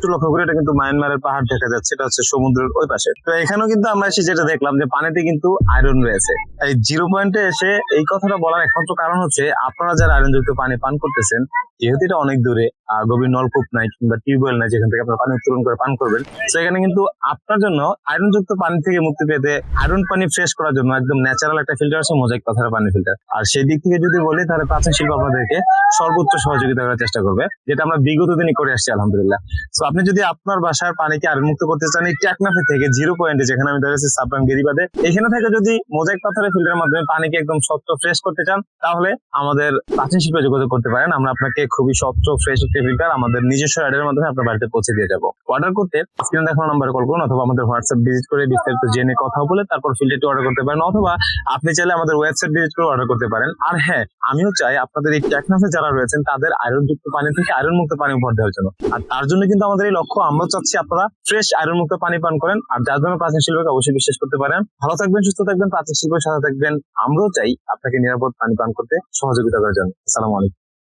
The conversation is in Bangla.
একটু লক্ষ্য করে এটা কিন্তু মায়ানমারের পাহাড় দেখা যাচ্ছে, এটা হচ্ছে সমুদ্রের ওই পাশে। তো এখানেও কিন্তু আমরা এসে যেটা দেখলাম যে পানিতে কিন্তু আয়রন রয়েছে। এই জিরো পয়েন্টে এসে এই কথাটা বলার একমাত্র কারণ হচ্ছে, আপনারা যারা আয়রনযুক্ত পানি পান করতেছেন, যেহেতু এটা অনেক দূরে গভীর নলকূপ নাই কিংবা টিউবওয়েল নাই যেখান থেকে আপনারা পানি উত্তোলন করে পান করবেন। সেখানে কিন্তু আপনার জন্য আয়রন যুক্ত পানি থেকে মুক্তি পেতে আয়রন পানি ফ্রেশ করার জন্য একদম ন্যাচারাল একটা ফিল্টার আছে মোজাইক পাথরের পানি ফিল্টার আর সেই দিক থেকে যদি বলি, তাহলে প্রাচীন শিল্প আপনাদেরকে সর্বোচ্চ সহযোগিতা করার চেষ্টা করবে, যেটা আমরা বিগত দিনই করে আসছি, আলহামদুলিল্লাহ। তো আপনি যদি আপনার বাসার পানিকে আয়রন মুক্ত করতে চান, এই ট্যাকনাফে থেকে জিরো পয়েন্টে যেখানে আমি ধরেছি সাবরাম গিরিবাদে, এখানে থেকে যদি মোজাইক পাথরের ফিল্টারের মাধ্যমে পানিকে একদম স্বচ্ছ ফ্রেশ করতে চান, তাহলে আমাদের প্রাচীন শিল্পে যোগাযোগ করতে পারেন। আমরা আপনাকে খুবই স্বচ্ছ ফ্রেশ ফিল্টার আমাদের নিজস্ব অর্ডারের মাধ্যমে আপনার বাড়িতে পৌঁছে দিয়ে যাব। অর্ডার করতে স্ক্রিনে দেখানো নাম্বারে কল করুন অথবা আমাদের হোয়াটসঅ্যাপ ভিজিট করে বিস্তারিত জেনে কথা বলে তারপর ফিল্টারটি অর্ডার করতে পারেন অথবা আপনি চাইলে আমাদের ওয়েবসাইট ভিজিট করে অর্ডার করতে পারেন। আর হ্যাঁ আমিও চাই আপনাদের এই টেকনাফে যারা রয়েছেন তাদের আয়রন যুক্ত পানি থেকে আয়রন মুক্ত পানি উপহার দেওয়ার জন্য। আর তার জন্য কিন্তু আমাদের এই লক্ষ্য, আমরা চাচ্ছি আপনারা ফ্রেশ আয়রন মুক্ত পানি পান করেন। আর যার জন্য প্রাচীন শিল্পকে অবশ্যই বিশ্বাস করতে পারেন। ভালো থাকবেন, সুস্থ থাকবেন, প্রাচীন শিল্পের সাথে থাকবেন। আমরাও চাই আপনাকে নিরাপদ পানি পান করতে সহযোগিতা করার জন্য। আসসালামু আলাইকুম।